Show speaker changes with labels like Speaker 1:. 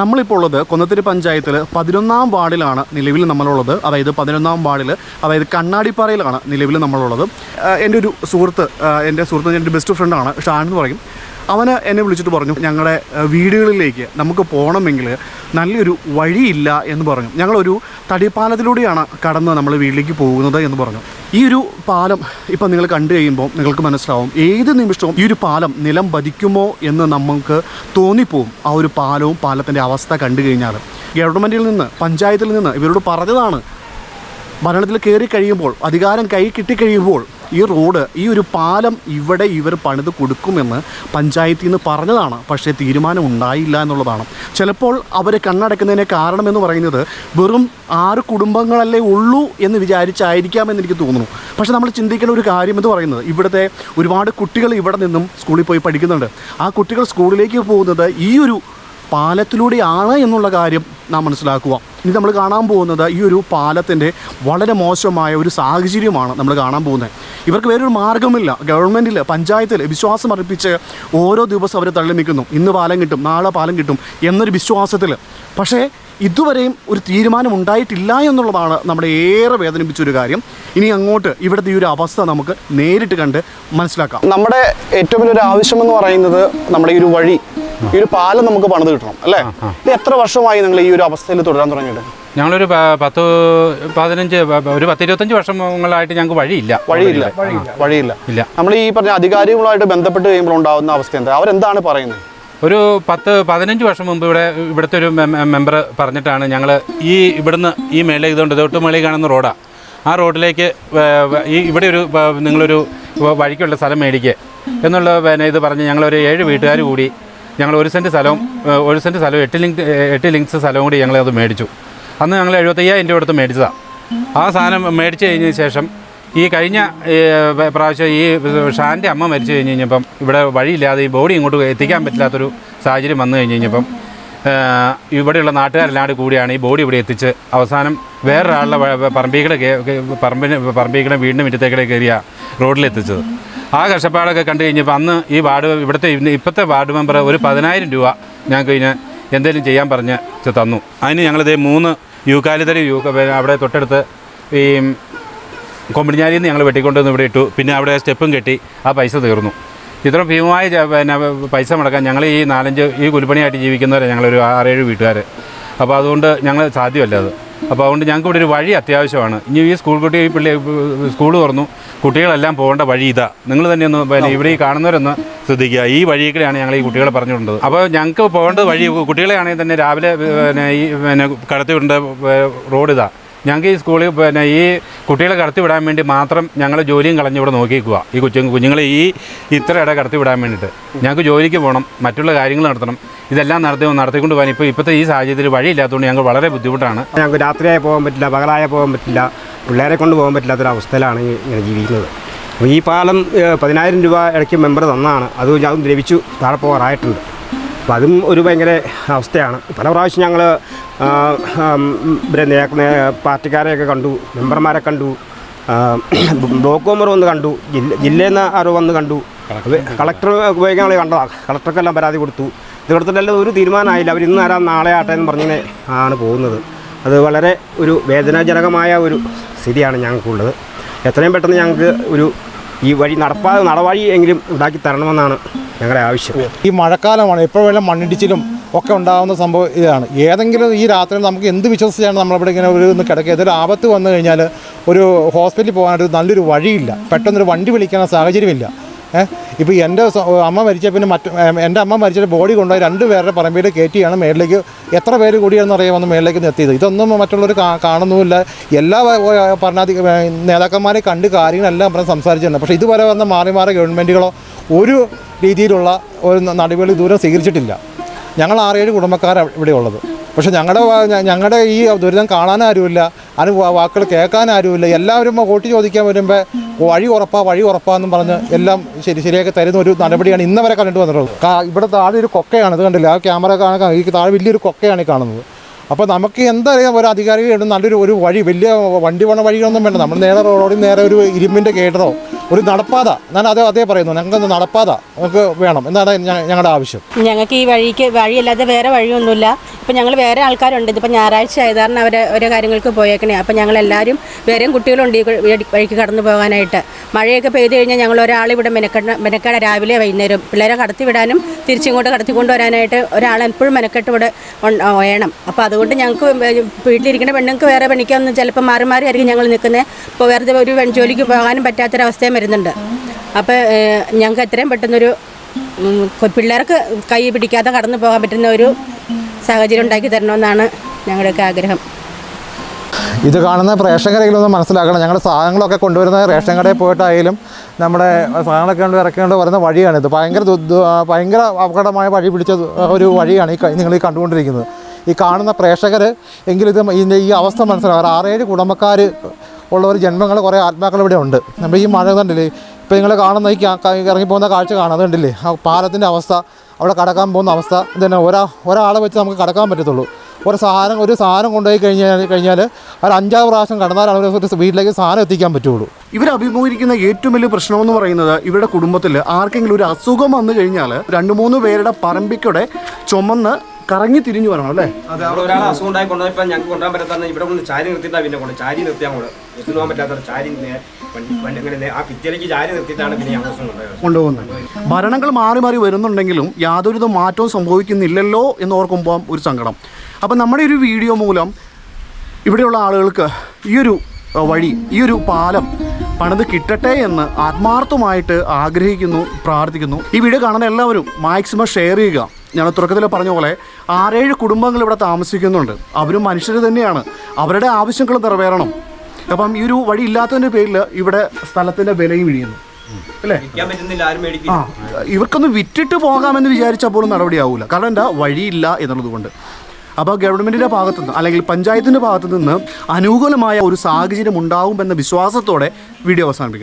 Speaker 1: നമ്മളിപ്പോൾ ഉള്ളത് കൊന്നത്തിരി പഞ്ചായത്തിൽ പതിനൊന്നാം വാർഡിലാണ് നിലവിൽ നമ്മളുള്ളത്. അതായത് പതിനൊന്നാം വാർഡിൽ അതായത് കണ്ണാടിപ്പാറയിലാണ് നിലവിൽ നമ്മളുള്ളത്. എന്റെ ഒരു സുഹൃത്ത് എന്റെ സുഹൃത്ത് എന്റെ ബെസ്റ്റ് ഫ്രണ്ടാണ് ഷാൻ എന്ന് പറയും. അവന് എന്നെ വിളിച്ചിട്ട് പറഞ്ഞു ഞങ്ങളുടെ വീടുകളിലേക്ക് നമുക്ക് പോകണമെങ്കിൽ നല്ലൊരു വഴിയില്ല എന്ന് പറഞ്ഞു. ഞങ്ങളൊരു തടിപ്പാലത്തിലൂടെയാണ് കടന്ന് നമ്മൾ വീട്ടിലേക്ക് പോകുന്നത് എന്ന് പറഞ്ഞു. ഈ ഒരു പാലം ഇപ്പം നിങ്ങൾ കണ്ടു കഴിയുമ്പോൾ നിങ്ങൾക്ക് മനസ്സിലാവും ഏത് നിമിഷവും ഈ ഒരു പാലം നിലം പതിക്കുമോ എന്ന് നമുക്ക് തോന്നിപ്പോവും ആ ഒരു പാലവും പാലത്തിന്റെ അവസ്ഥ കണ്ടു കഴിഞ്ഞാൽ ഗവൺമെന്റിൽ നിന്ന് പഞ്ചായത്തിൽ നിന്ന് ഇവരോട് പറഞ്ഞതാണ്. ഭരണത്തിൽ കയറി കഴിയുമ്പോൾ അധികാരം കൈ കിട്ടിക്കഴിയുമ്പോൾ ഈ റോഡ് ഈ ഒരു പാലം ഇവിടെ ഇവർ പണിത് കൊടുക്കുമെന്ന് പഞ്ചായത്തിൽ നിന്ന് പറഞ്ഞതാണ്. പക്ഷേ തീരുമാനം ഉണ്ടായില്ല എന്നുള്ളതാണ്. ചിലപ്പോൾ അവർ കണ്ണടക്കുന്നതിന് കാരണമെന്ന് പറയുന്നത് വെറും ആറ് കുടുംബങ്ങളല്ലേ ഉള്ളൂ എന്ന് വിചാരിച്ചായിരിക്കാമെന്ന് എനിക്ക് തോന്നുന്നു. പക്ഷേ നമ്മൾ ചിന്തിക്കേണ്ട ഒരു കാര്യം എന്ന് പറയുന്നത് ഇവിടുത്തെ ഒരുപാട് കുട്ടികൾ ഇവിടെ നിന്നും സ്കൂളിൽ പോയി പഠിക്കുന്നുണ്ട്. ആ കുട്ടികൾ സ്കൂളിലേക്ക് പോകുന്നത് ഈ ഒരു പാലത്തിലൂടെയാണ് എന്നുള്ള കാര്യം നാം മനസ്സിലാക്കുക. ഇനി നമ്മൾ കാണാൻ പോകുന്നത് ഈ ഒരു പാലത്തിന്റെ വളരെ മോശമായ ഒരു സാഹചര്യമാണ് നമ്മൾ കാണാൻ പോകുന്നത്. ഇവർക്ക് വേറൊരു മാർഗമില്ല ഗവൺമെന്റിൽ പഞ്ചായത്തിൽ വിശ്വാസം അർപ്പിച്ച് ഓരോ ദിവസം അവർ തള്ളി നിൽക്കുന്നു. ഇന്ന് പാലം കിട്ടും നാളെ പാലം കിട്ടും എന്നൊരു വിശ്വാസത്തിൽ. പക്ഷേ ഇതുവരെയും ഒരു തീരുമാനം ഉണ്ടായിട്ടില്ല എന്നുള്ളതാണ് നമ്മുടെ ഏറെ വേദനിപ്പിച്ചൊരു കാര്യം. ഇനി അങ്ങോട്ട് ഇവിടുത്തെ ഈ ഒരു അവസ്ഥ നമുക്ക് നേരിട്ട് കണ്ട് മനസ്സിലാക്കാം. നമ്മുടെ ഏറ്റവും വലിയൊരു ആവശ്യമെന്ന് പറയുന്നത് നമ്മുടെ ഈ ഒരു വഴി ഈ ഒരു പാലം നമുക്ക് പണിത് കിട്ടണം അല്ലേ? ഇത് എത്ര വർഷമായി നിങ്ങൾ ഈ ഒരു അവസ്ഥയിൽ തുടരാൻ തുടങ്ങിയിട്ട്?
Speaker 2: ഞങ്ങളൊരു പത്ത് പതിനഞ്ച് ഒരു പത്തിരുപത്തഞ്ച് വർഷങ്ങളായിട്ട് ഞങ്ങൾക്ക് വഴിയില്ല.
Speaker 1: വഴിയില്ല. വഴിയില്ല.
Speaker 2: ഇല്ല.
Speaker 1: നമ്മൾ ഈ പറഞ്ഞ അധികാരികളുമായിട്ട് ബന്ധപ്പെട്ട് കഴിയുമ്പോൾ ഉണ്ടാകുന്ന അവസ്ഥ എന്താ? അവരെന്താണ് പറയുന്നത്?
Speaker 2: ഒരു പത്ത് പതിനഞ്ച് വർഷം മുമ്പ് ഇവിടെ ഇവിടുത്തെ ഒരു മെമ്പർ പറഞ്ഞിട്ടാണ് ഞങ്ങൾ ഈ ഇവിടുന്ന് ഈ മേലെ ഇതുകൊണ്ട് തൊട്ട് മേളിൽ കാണുന്ന റോഡാണ് ആ റോഡിലേക്ക് ഈ ഇവിടെ ഒരു നിങ്ങളൊരു വഴിക്കുള്ള സ്ഥലം മേടിക്കുക എന്നുള്ള പിന്നെ ഇത് പറഞ്ഞ് ഞങ്ങളൊരു ഏഴ് വീട്ടുകാർ കൂടി ഞങ്ങൾ ഒരു സെന്റ് സ്ഥലവും ഒരു സെന്റ് സ്ഥലവും എട്ട് ലിങ്ക് എട്ട് ലിങ്ക്സ് സ്ഥലവും കൂടി ഞങ്ങൾ അത് മേടിച്ചു. അന്ന് ഞങ്ങൾ എഴുപത്തയ്യായിരം രൂപ കൊടുത്ത് മേടിച്ചതാണ് ആ സാധനം മേടിച്ച് കഴിഞ്ഞതിന് ശേഷം ഈ കഴിഞ്ഞ പ്രാവശ്യം ഈ ഷാന്റെ അമ്മ മരിച്ചു കഴിഞ്ഞ് കഴിഞ്ഞപ്പം ഇവിടെ വഴിയില്ലാതെ ഈ ബോഡി ഇങ്ങോട്ട് എത്തിക്കാൻ പറ്റില്ലാത്തൊരു സാഹചര്യം വന്നു കഴിഞ്ഞ് കഴിഞ്ഞപ്പം ഇവിടെയുള്ള നാട്ടുകാരെല്ലാം കൂടി കൂടിയാണ് ഈ ബോഡി ഇവിടെ എത്തിച്ച് അവസാനം വേറൊരാളുടെ പറമ്പിക്കടെ വീണ്ടും പറമ്പിന് പറമ്പിക്കടെ വീടിന്റെ മുറ്റത്തേക്കടെ കയറിയ റോഡിലെത്തിച്ചത്. ആ കഷ്ടപ്പാടൊക്കെ കണ്ടു കഴിഞ്ഞപ്പോൾ അന്ന് ഈ വാർഡ് ഇവിടുത്തെ ഇപ്പോഴത്തെ വാർഡ് മെമ്പർ ഒരു പതിനായിരം രൂപ ഞങ്ങൾക്ക് ഇതിന് എന്തെങ്കിലും ചെയ്യാൻ പറഞ്ഞ് തന്നു. അതിന് ഞങ്ങളിതേ മൂന്ന് യൂക്കാലിത്തരി യൂക്ക അവിടെ തൊട്ടടുത്ത് ഈ കൊമ്പിടിഞ്ഞാലിൽ നിന്ന് ഞങ്ങൾ വെട്ടിക്കൊണ്ടുവന്ന് ഇവിടെ ഇട്ടു. പിന്നെ അവിടെ സ്റ്റെപ്പും കെട്ടി ആ പൈസ തീർന്നു. ഇത്ര ഭീമമായ പിന്നെ പൈസ മുടക്കാൻ ഞങ്ങൾ ഈ നാലഞ്ച് ഈ കുലിപ്പണിയായിട്ട് ജീവിക്കുന്നവരെ ഞങ്ങളൊരു ആറേഴ് വീട്ടുകാർ അപ്പോൾ അതുകൊണ്ട് ഞങ്ങൾ സാധ്യമല്ല അത്. അപ്പോൾ അതുകൊണ്ട് ഞങ്ങൾക്ക് ഇവിടെ ഒരു വഴി അത്യാവശ്യമാണ്. ഇനി ഈ സ്കൂൾ കുട്ടി ഈ പിള്ളേർ സ്കൂൾ തുറന്നു. കുട്ടികളെല്ലാം പോകേണ്ട വഴി ഇതാ. നിങ്ങൾ തന്നെ ഒന്ന് പിന്നെ ഇവിടെ ഈ കാണുന്നവരൊന്ന് ശ്രദ്ധിക്കുക. ഈ വഴിയിലൂടെയാണ് ഞങ്ങൾ ഈ കുട്ടികളെ പറഞ്ഞുകൊണ്ടത് അപ്പോൾ ഞങ്ങൾക്ക് പോകേണ്ടത് വഴി കുട്ടികളെ ആണെങ്കിൽ തന്നെ രാവിലെ പിന്നെ ഈ പിന്നെ കടത്തി വിടേണ്ട റോഡ് ഇതാ. ഞങ്ങൾക്ക് ഈ സ്കൂളിൽ പിന്നെ ഈ കുട്ടികളെ കടത്തി വിടാൻ വേണ്ടി മാത്രം ഞങ്ങൾ ജോലിയും കളഞ്ഞ് ഇവിടെ നോക്കിക്കുക ഈ കൊച്ചു കുഞ്ഞുങ്ങളെ ഈ ഇത്ര ഇട കടത്തി വിടാൻ വേണ്ടിയിട്ട്. ഞങ്ങൾക്ക് ജോലിക്ക് പോകണം മറ്റുള്ള കാര്യങ്ങൾ നടത്തണം. ഇതെല്ലാം നടത്തി നടത്തിക്കൊണ്ട് പോകാൻ ഇപ്പോൾ ഇപ്പോഴത്തെ ഈ സാഹചര്യത്തിൽ വഴിയില്ലാത്തതുകൊണ്ട് ഞങ്ങൾക്ക് വളരെ ബുദ്ധിമുട്ടാണ്.
Speaker 3: ഞങ്ങൾക്ക് രാത്രിയായി പോകാൻ പറ്റില്ല പകലായ പോകാൻ പറ്റില്ല പിള്ളേരെ കൊണ്ട് പോകാൻ പറ്റില്ലാത്തൊരവസ്ഥയിലാണ് ഇങ്ങനെ ജീവിക്കുന്നത്. അപ്പോൾ ഈ പാലം പതിനായിരം രൂപ ഇടയ്ക്ക് മെമ്പർ തന്നാണ്. അത് അതും ലഭിച്ചു താഴെ പോകാറായിട്ടുണ്ട്. അപ്പോൾ അതും ഒരു ഭയങ്കര അവസ്ഥയാണ്. പല പ്രാവശ്യം ഞങ്ങൾ പാർട്ടിക്കാരെയൊക്കെ കണ്ടു മെമ്പർമാരെ കണ്ടു ബ്ലോക്ക് മെമ്പർ വന്ന് കണ്ടു ജില്ല ജില്ലയിൽ നിന്ന് ആരോ വന്ന് കണ്ടു. കളക്ടർ. ഉപയോഗിക്കാൻ ഞങ്ങൾ കണ്ടതാണ് കളക്ടർക്കെല്ലാം പരാതി കൊടുത്തു. ഇത് കൊടുത്തിട്ടെല്ലാം ഒരു തീരുമാനമായില്ല. അവർ ഇന്ന് ആരാ നാളെ ആട്ടെ എന്ന് പറഞ്ഞിങ്ങനെ ആണ് പോകുന്നത്. അത് വളരെ ഒരു വേദനാജനകമായ ഒരു സ്ഥിതിയാണ് ഞങ്ങൾക്കുള്ളത്. എത്രയും പെട്ടെന്ന് ഞങ്ങൾക്ക് ഒരു ഈ വഴി നടപ്പാതെ നടവഴി എങ്കിലും ഉണ്ടാക്കി തരണമെന്നാണ് ഞങ്ങളുടെ ആവശ്യം.
Speaker 4: ഈ മഴക്കാലമാണ് എപ്പോൾ വേണം മണ്ണിടിച്ചിലും ഒക്കെ ഉണ്ടാകുന്ന സംഭവം ഇതാണ്. ഏതെങ്കിലും ഈ രാത്രി നമുക്ക് എന്ത് വിശ്വസിച്ചാണ് നമ്മളിവിടെ ഇങ്ങനെ ഒരു ഒന്ന് കിടക്കുക? ഏതൊരു ആപത്ത് വന്നു കഴിഞ്ഞാൽ ഒരു ഹോസ്പിറ്റലിൽ പോകാനായിട്ട് നല്ലൊരു വഴിയില്ല. പെട്ടെന്നൊരു വണ്ടി വിളിക്കാനുള്ള സാഹചര്യമില്ല. ഇപ്പോൾ എന്റെ അമ്മ മരിച്ച പിന്നെ മറ്റ് എന്റെ അമ്മ മരിച്ചിട്ട് ബോഡി കൊണ്ടുപോയി രണ്ട് പേരുടെ പറമ്പിൽ കയറ്റിയാണ് മേളിലേക്ക് എത്ര പേര് കൂടിയാണെന്ന് അറിയാൻ വന്ന് മേളിലേക്ക് എത്തിയത് ഇതൊന്നും മറ്റുള്ളവർ കാണുന്നുമില്ല. എല്ലാ ഭരണാധി നേതാക്കന്മാരെ കണ്ട് കാര്യങ്ങളെല്ലാം പറഞ്ഞ് സംസാരിച്ചിട്ടുണ്ട് പക്ഷേ ഇതുവരെ വന്ന മാറി മാറി ഗവൺമെന്റുകളോ ഒരു രീതിയിലുള്ള ഒരു നടപടി നടപടികൾ ഇതുവരെ സ്വീകരിച്ചിട്ടില്ല. ഞങ്ങൾ ആറേഴ് കുടുംബക്കാരാണ് ഇവിടെ ഉള്ളത് പക്ഷേ ഞങ്ങളുടെ ഞങ്ങളുടെ ഈ ദുരിതം കാണാൻ ആരുമില്ല. അതിന് വാക്കുകൾ കേൾക്കാൻ ആരുമില്ല. എല്ലാവരും വോട്ട് ചോദിക്കാൻ വരുമ്പോൾ വഴി ഉറപ്പാ വഴി ഉറപ്പാന്നും പറഞ്ഞ് എല്ലാം ശരി ശരിയാക്കി തരുന്ന ഒരു നടപടിയാണ് ഇന്ന് വരെ കണ്ടിട്ട് വന്നിട്ടുള്ളത്. ഇവിടെ താഴെ ഒരു കൊക്കയാണ് ഇത് കണ്ടില്ല? ആ ക്യാമറ കാണാൻ ഈ താഴെ വലിയൊരു കൊക്കയാണ് കാണുന്നത്. അപ്പോൾ നമുക്ക് എന്തറിയാം ഒരു അധികാരികളുടെ നല്ലൊരു ഒരു വഴി വലിയ വണ്ടി പോണ വഴികളൊന്നും വേണ്ട. നമ്മൾ നേരെ റോഡിൽ നേരെ ഒരു ഇരുമ്പിന്റെ ഗേറ്ററോ ഒരു നടപ്പാത. ഞാൻ അതേ അതേ പറയുന്നു. ഞങ്ങൾക്ക് നടപ്പാത? നമുക്ക് വേണം. എന്നാണ് ഞങ്ങളുടെ ആവശ്യം?
Speaker 5: ഞങ്ങൾക്ക് ഈ വഴിക്ക് വഴിയല്ലാതെ വേറെ വഴിയൊന്നുമില്ല. ഇപ്പം ഞങ്ങൾ വേറെ ആൾക്കാരുണ്ട്. ഇതിപ്പോൾ ഞായറാഴ്ച ആയതാണ് അവരെ ഓരോ കാര്യങ്ങൾക്ക് പോയേക്കണേ. അപ്പം ഞങ്ങൾ എല്ലാവരും വേറെയും കുട്ടികളുണ്ട് ഈ വഴിക്ക് കടന്നു പോകാനായിട്ട്. മഴയൊക്കെ പെയ്തു കഴിഞ്ഞാൽ ഞങ്ങൾ ഒരാൾ ഇവിടെ മെനക്കെട മെനക്കെട രാവിലെ വൈകുന്നേരം. പിള്ളേരെ കടത്തി വിടാനും തിരിച്ചിങ്ങോട്ട് കടത്തി വരാനായിട്ട് ഒരാൾ എപ്പോഴും മെനക്കെട്ട് ഇവിടെ വേണം. അപ്പോൾ അതുകൊണ്ട് ഞങ്ങൾക്ക് വീട്ടിലിരിക്കുന്ന പെണ്ണുങ്ങൾക്ക് വേറെ പണിക്കൊന്നും ചിലപ്പോൾ മാറി മാറി ആയിരിക്കും ഞങ്ങൾ നിൽക്കുന്നത്. ഇപ്പോൾ വേറെ ഒരു ജോലിക്ക് പോകാനും പറ്റാത്തൊരവസ്ഥയും വരുന്നുണ്ട്. അപ്പോൾ ഞങ്ങൾക്ക് എത്രയും പെട്ടെന്നൊരു പിള്ളേർക്ക് കൈ പിടിക്കാതെ കടന്നു പോകാൻ പറ്റുന്ന ഒരു സാഹചര്യം ഉണ്ടാക്കി തരണമെന്നാണ് ഞങ്ങളുടെയൊക്കെ ആഗ്രഹം.
Speaker 4: ഇത് കാണുന്ന പ്രേക്ഷകരെങ്കിലും ഒന്ന് മനസ്സിലാക്കണം. ഞങ്ങളുടെ സാധനങ്ങളൊക്കെ കൊണ്ടുവരുന്ന റേഷൻ കടയിൽ പോയിട്ടായാലും നമ്മുടെ സാധനങ്ങളൊക്കെ കൊണ്ട് ഇറക്കേണ്ട വരുന്ന വഴിയാണിത് ഭയങ്കര ദു- ദു- ആ, ഭയങ്കര അപകടമായ വഴി പിടിച്ച ഒരു വഴിയാണ് ഈ നിങ്ങൾ ഈ കണ്ടുകൊണ്ടിരിക്കുന്നത്. ഈ കാണുന്ന പ്രേക്ഷകർ എങ്കിലും ഇത് ഈ അവസ്ഥ മനസ്സിലാവും ആറേഴ് കുടുംബക്കാർ ഉള്ള ഒരു ജന്മങ്ങൾ കുറേ ആത്മാക്കൾ ഇവിടെ ഉണ്ട്. നമ്മൾ ഈ മഴ കണ്ടില്ലേ? ഇപ്പോൾ നിങ്ങൾ കാണുന്ന ഈ ഇറങ്ങി പോകുന്ന ഇറങ്ങിപ്പോകുന്ന കാഴ്ച കാണാതെ കണ്ടില്ലേ? ആ പാലത്തിന്റെ അവസ്ഥ അവിടെ കടക്കാൻ പോകുന്ന അവസ്ഥ ഇതന്നെ ഒരാ ഒരാളെ വെച്ച് നമുക്ക് കടക്കാൻ പറ്റത്തുള്ളൂ. ഒരു സാധനം ഒരു സാധനം കൊണ്ടുപോയി കഴിഞ്ഞാൽ കഴിഞ്ഞാൽ ഒരു അഞ്ചാറ് പ്രാവശ്യം കടന്നാലാണ് ഒരു വീട്ടിലേക്ക് സാധനം എത്തിക്കാൻ പറ്റുള്ളൂ.
Speaker 1: ഇവർ അഭിമുഖീകരിക്കുന്ന ഏറ്റവും വലിയ പ്രശ്നമെന്ന് പറയുന്നത് ഇവരുടെ കുടുംബത്തിൽ ആർക്കെങ്കിലും ഒരു അസുഖം വന്നു കഴിഞ്ഞാൽ രണ്ട് മൂന്ന് പേരുടെ പറമ്പിക്കൂടെ ചുമന്ന് കറങ്ങി തിരിഞ്ഞു വരണം അല്ലേ?
Speaker 3: അതെ അവിടെ ഒരാൾ അസുഖം ഉണ്ടായി കൊണ്ടുപോയപ്പോൾ ഞങ്ങൾക്ക് കൊണ്ടുപോകാൻ പറ്റാത്ത ഇവിടെ കൊണ്ട് ചാരി നിർത്തിയിട്ടാണ് പിന്നെ കൊണ്ട് ചാരി നിർത്തിയാൽ കൂടെ എത്തി പോകാൻ പറ്റാത്ത ചാരി ആ നിർത്തിയിട്ടാണ് പിന്നെ ഞങ്ങൾ
Speaker 1: കൊണ്ടുപോകുന്നത്. ഭരണങ്ങൾ മാറി മാറി വരുന്നുണ്ടെങ്കിലും യാതൊരുവിധ മാറ്റവും സംഭവിക്കുന്നില്ലല്ലോ എന്ന് ഓർക്കുമ്പോൾ ഒരു സങ്കടം. അപ്പം നമ്മുടെ ഒരു വീഡിയോ മൂലം ഇവിടെയുള്ള ആളുകൾക്ക് ഈ ഒരു വഴി ഈ ഒരു പാലം പണിത് കിട്ടട്ടെ എന്ന് ആത്മാർത്ഥമായിട്ട് ആഗ്രഹിക്കുന്നു പ്രാർത്ഥിക്കുന്നു. ഈ വീഡിയോ കാണുന്ന എല്ലാവരും മാക്സിമം ഷെയർ ചെയ്യുക. ഞാൻ തുടക്കത്തിൽ പറഞ്ഞ പോലെ ആറേഴ് കുടുംബങ്ങൾ ഇവിടെ താമസിക്കുന്നുണ്ട്. അവരും മനുഷ്യർ തന്നെയാണ്. അവരുടെ ആവശ്യങ്ങൾ നിറവേറണം. അപ്പം ഈ ഒരു വഴി ഇല്ലാത്തതിന്റെ പേരിൽ ഇവിടെ സ്ഥലത്തിന്റെ വിലയും ഇഴിയുന്നു അല്ലേ? ആ ഇവർക്കൊന്ന് വിറ്റിട്ട് പോകാമെന്ന് വിചാരിച്ചാൽ പോലും നടപടിയാവില്ല കാരണം എന്താ? വഴിയില്ല എന്നുള്ളത് കൊണ്ട് അപ്പോൾ ഗവൺമെന്റിന്റെ ഭാഗത്തു നിന്ന് അല്ലെങ്കിൽ പഞ്ചായത്തിന്റെ ഭാഗത്തു നിന്ന് അനുകൂലമായ ഒരു സാഹചര്യം ഉണ്ടാകുമെന്ന വിശ്വാസത്തോടെ വീഡിയോ അവസാനിപ്പിക്കുന്നു.